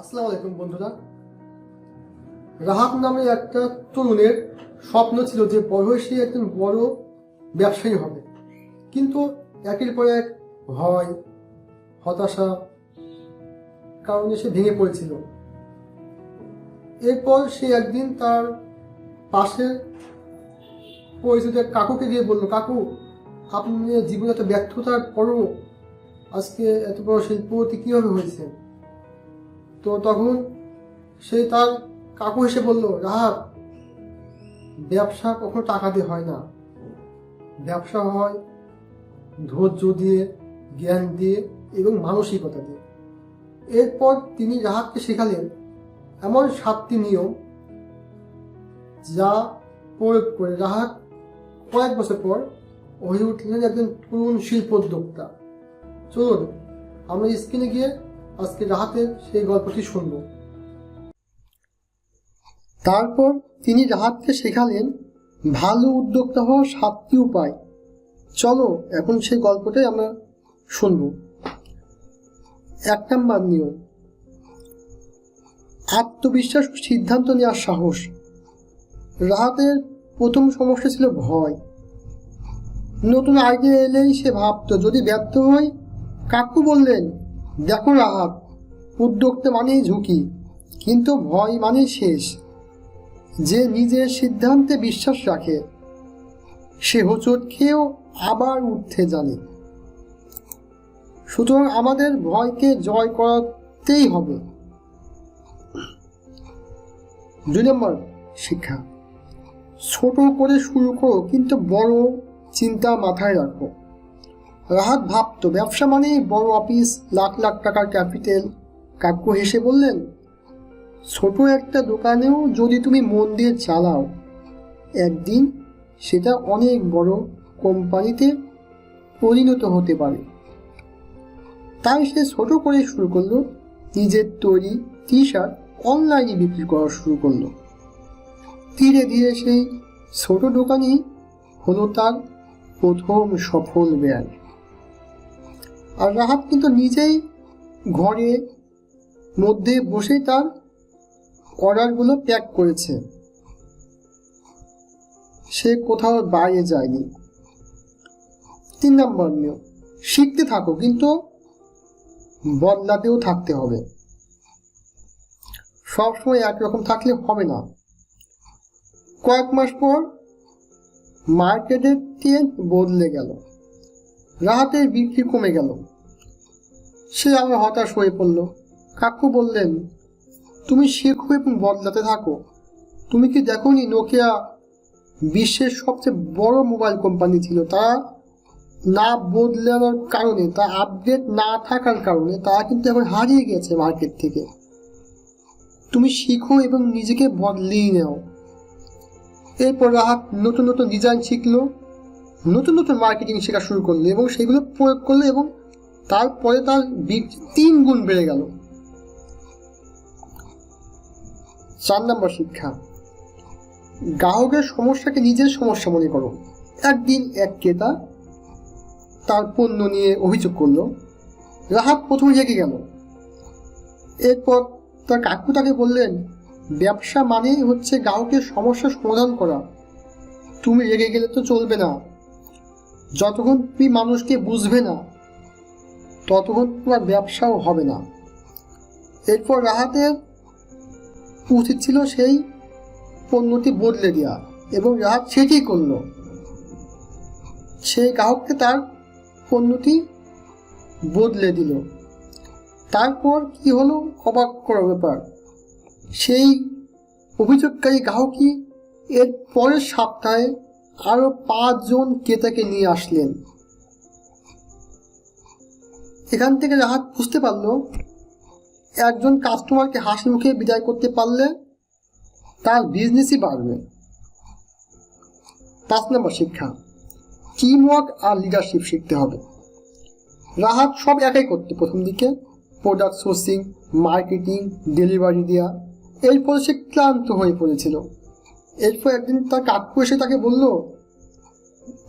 আসসালামু আলাইকুম বন্ধুরা। রাহাত নামে একটা তরুণের স্বপ্ন ছিল যে হয়ে একজন বড় ব্যবসায়ী হবে। কিন্তু একের পর এক ভয়, হতাশা কারণে সে ভেঙে পড়েছিল। এরপর সে একদিন তার পাশের পরিচিত কাকুকে গিয়ে বলল, কাকু, আপনি জীবনে এত ব্যর্থতার পরও আজকে এত বড় শিল্পপতি কীভাবে হয়েছে? তো তখন সে তার কাকু এসে বলল, রাহাত, ব্যবসা কখনো টাকা দিয়ে হয় না। ব্যবসা হয় ধৈর্য দিয়ে, জ্ঞান দিয়ে এবং মানসিকতা দিয়ে। এরপর তিনি রাহাতকে শেখালেন এমন সাতটি নিয়ম যা প্রয়োগ করে রাহাত কয়েক বছর পর হয়ে উঠলেন একজন তরুণ শিল্পোদ্যোক্তা। চলুন, আমরা স্ক্রিনে গিয়ে আজকে রাহাতের সেই গল্পটি শুনব। তারপর তিনি রাহাতকে শেখালেন, ভালো উদ্যোক্তা হওয়ার সাতটি উপায়। চলো এখন সেই গল্পটাই আমরা শুনব। এক নাম্বার নিয়ম, আত্মবিশ্বাস ও সিদ্ধান্ত নেওয়ার সাহস। রাহাতের প্রথম সমস্যা ছিল ভয়। নতুন আইডিয়া এলেই সে ভাবতো, যদি ব্যর্থ হয় কাকু বললেন দেখো রাহাত উদ্যোক্তা মানেই ঝুঁকি, কিন্তু ভয় মানেই শেষ। যে নিজের সিদ্ধান্তে বিশ্বাস রাখে, সে হোঁচট খেয়েও আবার উঠতে জানে। সুতরাং আমাদের ভয়কে জয় করাতেই হবে। দুই নম্বর, শিক্ষা। ছোট করে শুরু করো, কিন্তু বড় চিন্তা মাথায় রাখো। রাহাত ভাবতো, ব্যবসা মানেই বড় অফিস, লাখ লাখ টাকার ক্যাপিটাল। কাকু হেসে বললেন, ছোট একটা দোকানেও যদি তুমি মন দিয়ে চালাও, একদিন সেটা অনেক বড় কোম্পানিতে পরিণত হতে পারে। তাই সে ছোট করে শুরু করল, নিজের তৈরি টি শার্ট অনলাইনে বিক্রি করা শুরু করল। ধীরে ধীরে সেই ছোট দোকানই হলো তার প্রথম সফল ব্র্যান্ড। আর রাহাত কিন্তু নিজেই ঘরে মধ্যে বসেই তার অর্ডারগুলো প্যাক করেছে। সে কোথাও বাইরে যায়নি। তিন নম্বর নিয়ম, শিখতে থাকো কিন্তু বদলাতেও থাকতে হবে। সবসময় একরকম থাকলে হবে না। কয়েক মাস পর মার্কেটের ট্রেন্ড বদলে গেল। রাহাতের বিক্রি কমে গেল। সে আবার হতাশ হয়ে পড়ল। কাকু বললেন, তুমি শেখো এবং বদলাতে থাকো। তুমি কি দেখোনি নোকিয়া বিশ্বের সবচেয়ে বড় মোবাইল কোম্পানি ছিল? তারা না বদলানোর কারণে, তা আপডেট না থাকার কারণে তারা কিন্তু এখন হারিয়ে গেছে মার্কেট থেকে। তুমি শিখো এবং নিজেকে বদলিয়ে নাও। এরপর রাহাত নতুন নতুন ডিজাইন শিখলো, নতুন নতুন মার্কেটিং শেখা শুরু করল এবং সেগুলো প্রয়োগ করল এবং তারপরে তার তিন গুণ বেড়ে গেল। চার নম্বর শিক্ষা। গ্রাহকের সমস্যাকে নিজের সমস্যা মনে করো। একদিন এক ক্রেতা তার পণ্য নিয়ে অভিযোগ করল। রাহাত প্রথমে রেগে গেল। এরপর তার কাকু তাকে বললেন, ব্যবসা মানেই হচ্ছে গ্রাহকের সমস্যার সমাধান করা। তুমি রেগে গেলে তো চলবে না। যতক্ষণ তুমি মানুষকে বুঝবে না ততক্ষণ তোমার ব্যবসাও হবে না। এরপর রাহাতের উচিত ছিল সেই পণ্যটি বদলে দেওয়া এবং রাহাত সেটি করল। সেই গ্রাহককে তার পণ্যটি বদলে দিল। তারপর কি হলো অবাক করার ব্যাপার। সেই অভিযোগকারী গ্রাহকই এর পরের সপ্তাহে আরও পাঁচজন ক্রেতাকে নিয়ে আসলেন। এখান থেকে রাহাত বুঝতে পারল, একজন কাস্টমারকে হাসি মুখে বিদায় করতে পারলে তার বিজনেসই বাড়বে। পাঁচ নম্বর শিক্ষা টিম ওয়ার্ক আর লিডারশিপ শিখতে হবে। রাহাত সব একাই করতে প্রথম দিকে প্রোডাক্ট সোর্সিং মার্কেটিং ডেলিভারি দেওয়া এরপর সে ক্লান্ত হয়ে পড়েছিল। এরপর একদিন তার কাকু এসে তাকে বলল,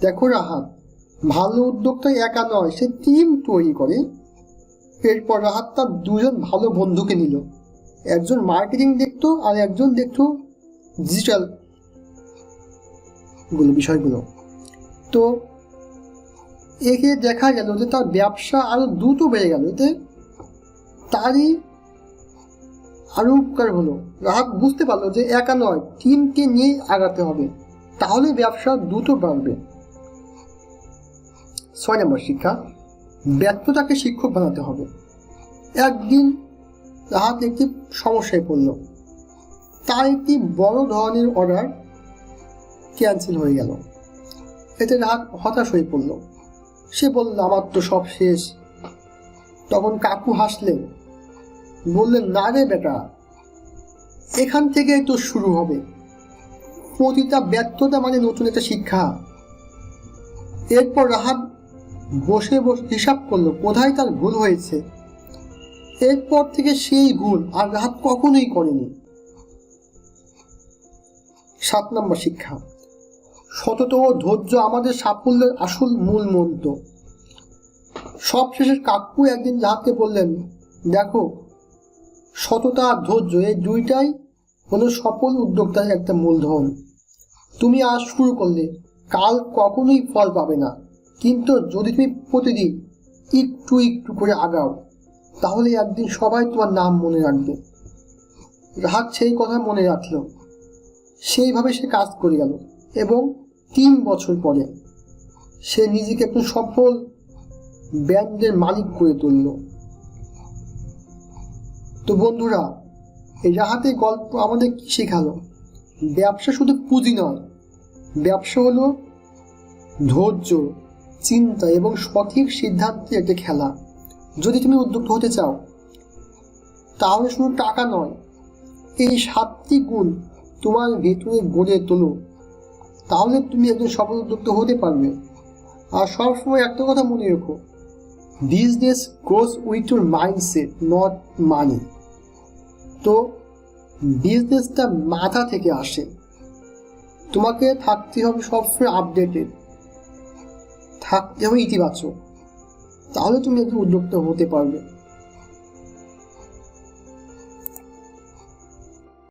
দেখো রাহাত ভালো উদ্যোক্তা একা নয়, সে টিম তৈরি করে। এরপর রাহাত তার দুজন ভালো বন্ধুকে নিল। একজন মার্কেটিং দেখতো আর একজন দেখতো ডিজিটালগুলো, বিষয়গুলো। তো একে দেখা গেল যে তার ব্যবসা আরও দ্রুত বেড়ে গেল, এতে তারই আরও উপকার হলো। গ্রাহক বুঝতে পারল যে একা নয় টিমকে নিয়ে আগাতে হবে। তাহলে ব্যবসা দ্রুত বাড়বে। ছয় নম্বর শিক্ষা, ব্যর্থতাকে শিক্ষক বানাতে হবে। একদিন রাহাত একটি সমস্যায় পড়ল। তার একটি বড় ধরনের অর্ডার ক্যান্সেল হয়ে গেল। এতে রাহাত হতাশ হয়ে পড়ল। সে বলল, আমার তো সব শেষ। তখন কাকু হাসলেন। বললেন, না রে বেটা, এখান থেকেই তো শুরু হবে। প্রতিটা ব্যর্থতা মানে নতুন একটা শিক্ষা। এরপর রাহাত বসে বসে হিসাব করল, কোথায় তার ভুল হয়েছে? এরপর থেকে সেই ভুল আর রাহাত কখনোই করেনি। সাত নম্বর শিক্ষা, সতত ও ধৈর্য আমাদের সাফল্যের আসল মূল মন্ত্র। সব শেষে কাকু একদিন রাহাতকে বললেন, দেখো, সততা আর ধৈর্য এই দুইটাই হলো সফল উদ্যোক্তার একটা মূলধন। তুমি আজ শুরু করলে, কাল কখনোই ফল পাবে না। কিন্তু যদি তুমি প্রতিদিন একটু একটু করে আগাও, তাহলে একদিন সবাই তোমার নাম মনে রাখবে। রাহাত সেই কথা মনে রাখল। সেইভাবে সে কাজ করে গেল এবং তিন বছর পরে সে নিজেকে একটু সফল ব্যান্ডের মালিক করে তুলল। তো বন্ধুরা, এই রাহাতের গল্প আমাদের কি শেখালো? ব্যবসা শুধু পুঁজি নয়, ব্যবসা হলো ধৈর্য। চিন্তা এবং সঠিক সিদ্ধান্তের একটা খেলা। যদি তুমি উদ্যুক্ত হতে চাও, তাহলে শুধু টাকা নয়, এই সাতটি গুণ তোমার ভেতরে গড়ে তোলো। তাহলে তুমি একজন সফল উদ্যোক্তা হতে পারবে। আর সবসময় একটা কথা মনে রেখো business goes with your mindset not money তো বিজনেসটা মাথা থেকে আসে। তোমাকে থাকতে হবে সবসময় আপডেটেড থাকতে হবে ইতিবাচক। তাহলে তুমি একজন উদ্যোক্তা হতে পারবে।